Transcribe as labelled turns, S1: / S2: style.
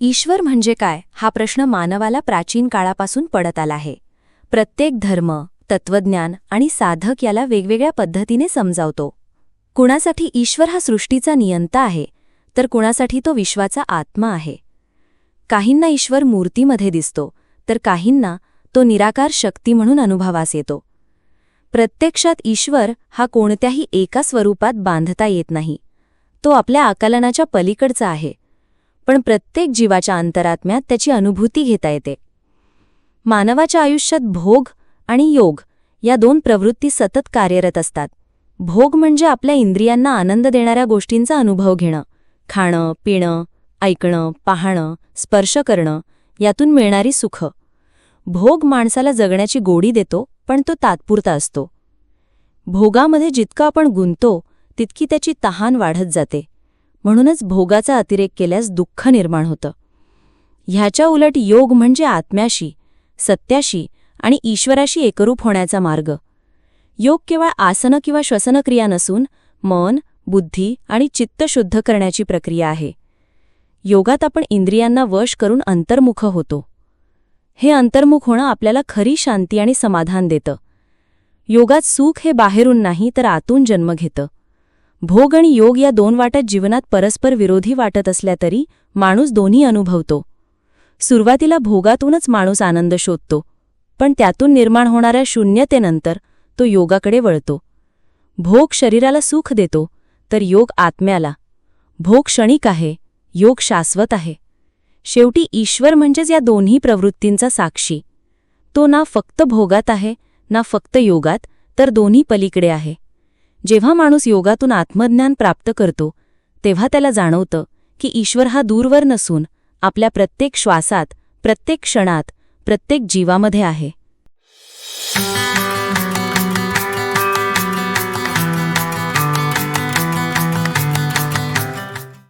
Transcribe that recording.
S1: ईश्वर म्हणजे काय हा प्रश्न मानवाला प्राचीन काळापासून पडत आला आहे. प्रत्येक धर्म तत्वज्ञान आणि साधक याला वेगवेगळ्या पद्धतीने समजावतो. कुणासाठी ईश्वर हा सृष्टीचा नियंता आहे तर कुणासाठी तो विश्वाचा आत्मा आहे. काहींना ईश्वर मूर्तीमध्ये दिसतो तर काहींना तो निराकार शक्ती म्हणून अनुभवास येतो. प्रत्यक्षात ईश्वर हा कोणत्याही एका स्वरूपात बांधता येत नाही. तो आपल्या आकलनाच्या पलीकडचा आहे. पण प्रत्येक जीवाच्या अंतरात्म्यात त्याची अनुभूती घेता येते. मानवाच्या आयुष्यात भोग आणि योग या दोन प्रवृत्ती सतत कार्यरत असतात. भोग म्हणजे आपल्या इंद्रियांना आनंद देणाऱ्या गोष्टींचा अनुभव घेणं खाणं पिणं ऐकणं पाहणं स्पर्श करणं यातून मिळणारी सुख. भोग माणसाला जगण्याची गोडी देतो पण तो तात्पुरता असतो. भोगामध्ये जितकं आपण गुंतो तितकी त्याची तहान वाढत जाते. म्हणूनच भोगाचा अतिरेक केल्यास दुःख निर्माण होतं. ह्याच्या उलट योग म्हणजे आत्म्याशी सत्याशी आणि ईश्वराशी एकरूप होण्याचा मार्ग. योग केवळ आसनं किंवा श्वसनक्रिया नसून मन बुद्धी आणि चित्त शुद्ध करण्याची प्रक्रिया आहे. योगात आपण इंद्रियांना वश करून अंतर्मुख होतो. हे अंतर्मुख होणं आपल्याला खरी शांती आणि समाधान देतं. योगात सुख हे बाहेरून नाही तर आतून जन्म घेतं. भोग आणि योग या दोन वाट्यात जीवनात परस्पर विरोधी वाटत असल्या तरी माणूस दोन्ही अनुभवतो. सुरुवातीला भोगातूनच माणूस आनंद शोधतो पण त्यातून निर्माण होणाऱ्या शून्यतेनंतर तो योगाकडे वळतो. भोग शरीराला सुख देतो तर योग आत्म्याला. भोग क्षणिक आहे योग शाश्वत आहे. शेवटी ईश्वर म्हणजेच या दोन्ही प्रवृत्तींचा साक्षी. तो ना फक्त भोगात आहे ना फक्त योगात तर दोन्ही पलीकडे आहे. जेव्हा माणूस योगातून आत्मज्ञान प्राप्त करतो तेव्हा त्याला जाणवतं की ईश्वर हा दूरवर नसून आपल्या प्रत्येक श्वासात प्रत्येक क्षणात प्रत्येक जीवामध्ये आहे.